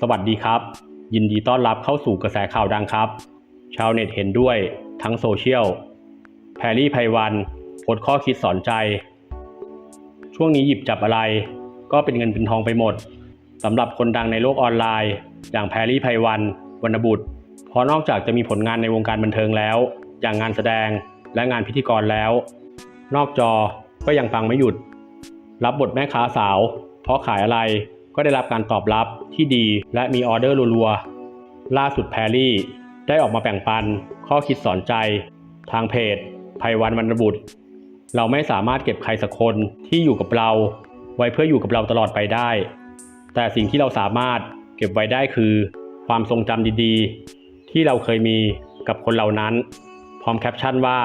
สวัสดีครับ ยินดีต้อนรับเข้าสู่กระแสข่าวดังครับ ชาวเน็ตเห็นด้วยทั้งโซเชียลแพรรี่ไพวันโพสข้อคิดสอนใจ ช่วงนี้หยิบจับอะไร ก็เป็นเงินเป็นทองไปหมดสำหรับคนดังในโลกออนไลน์ อย่างแพรรี่ไพวันวรรณบุตรเพราะนอกจากจะมีผลงานในวงการบันเทิงแล้ว อย่างงานแสดงและงานพิธีกรแล้ว นอกจอก็ยังฟังไม่หยุด รับบทแม่ค้าสาว เพราะขายอะไร ก็ได้รับการตอบรับที่ดีและมีออเดอร์รัวๆ ล่าสุดแพรรี่ ได้ออกมาแบ่งปัน ข้อคิดสอนใจ ทางเพจไพวันวรรณบุตร เราไม่สามารถเก็บใครสักคนที่อยู่กับเรา ไว้เพื่ออยู่กับเราตลอดไปได้ แต่สิ่งที่เราสามารถเก็บไว้ได้คือ ความทรงจำดีๆ ที่เราเคยมีกับคนเหล่านั้น พร้อมแคปชั่นว่า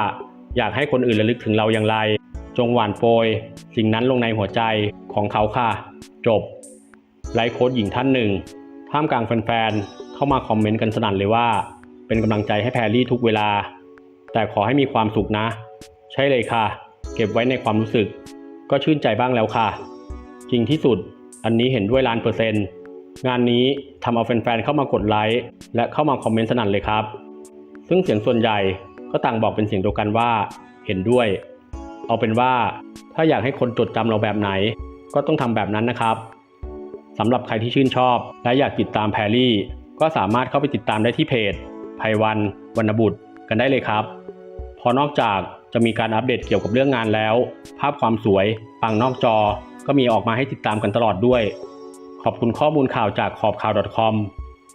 อยากให้คนอื่นระลึกถึงเราอย่างไร จงหว่านโปรยสิ่งนั้นลงในหัวใจของเขาค่ะ จบ ไลฟ์โค้ดหญิงท่านหนึ่ง ท่ามกลางแฟนๆ เข้ามาคอมเมนต์กันสนั่นเลยว่า เป็นกำลังใจให้แพรรี่ทุกเวลา แต่ขอให้มีความสุขนะ ใช่เลยค่ะ เก็บไว้ในความรู้สึก ก็ชื่นใจบ้างแล้วค่ะ จริงที่สุดอันนี้เห็นด้วยล้านเปอร์เซ็นต์งานนี้ทำเอาแฟนๆ เข้ามากดไลค์และเข้ามาคอมเมนต์สนั่นเลยครับ ซึ่งเสียงส่วนใหญ่ก็ต่างบอกเป็นเสียงเดียวกันว่า เห็นด้วย เอาเป็นว่าถ้าอยากให้คนจดจำเราแบบไหน ก็ต้องทำแบบนั้นนะครับ สำหรับใครที่ชื่นชอบ และอยากติดตามแพรรี่ ก็สามารถเข้าไปติดตามได้ที่เพจไพวันวรรณบุตรกันได้เลยครับพอนอกจากจะมีการอัปเดตเกี่ยวกับเรื่องงานแล้ว ภาพความสวยปังนอกจอ ก็มีออกมาให้ติดตามกันตลอดด้วย ขอบคุณข้อมูลข่าวจากขอบข่าว .com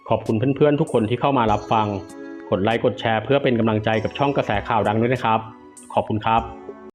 ขอบคุณเพื่อนๆทุกคนที่เข้ามารับฟัง กดไลค์กดแชร์เพื่อเป็นกำลังใจกับช่องกระแสข่าวดังด้วยนะครับ ขอบคุณครับ